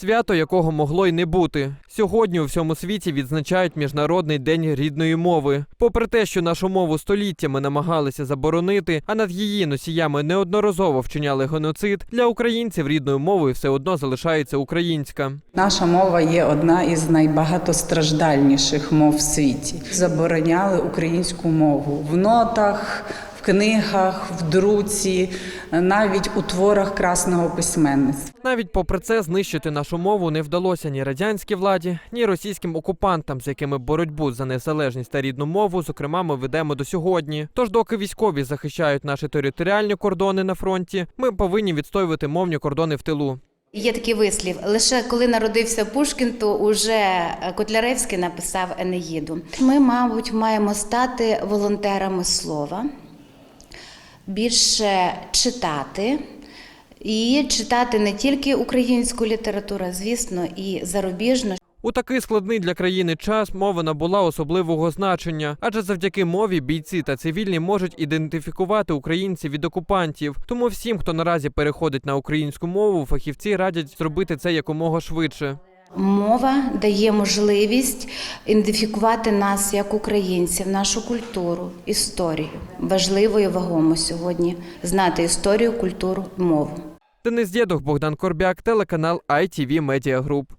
Свято, якого могло й не бути. Сьогодні у всьому світі відзначають Міжнародний день рідної мови. Попри те, що нашу мову століттями намагалися заборонити, а над її носіями неодноразово вчиняли геноцид, для українців рідною мовою все одно залишається українська. Наша мова є одна із найбагатостраждальніших мов в світі. Забороняли українську мову в нотах, книгах, в друці, навіть у творах красного письменництва. Навіть попри це знищити нашу мову не вдалося ні радянській владі, ні російським окупантам, з якими боротьбу за незалежність та рідну мову, зокрема, ми ведемо до сьогодні. Тож, доки військові захищають наші територіальні кордони на фронті, ми повинні відстоювати мовні кордони в тилу. Є такий вислів: лише коли народився Пушкін, то уже Котляревський написав Енеїду. Ми, мабуть, маємо стати волонтерами слова, більше читати. І читати не тільки українську літературу, звісно, і зарубіжну. У такий складний для країни час мова набула особливого значення, адже завдяки мові бійці та цивільні можуть ідентифікувати українців від окупантів. Тому всім, хто наразі переходить на українську мову, фахівці радять зробити це якомога швидше. Мова дає можливість ідентифікувати нас як українців, нашу культуру, історію. Важливо і вагомо сьогодні знати історію, культуру, мову. Денис Дєдух, Богдан Корбяк, телеканал ITV Media Group.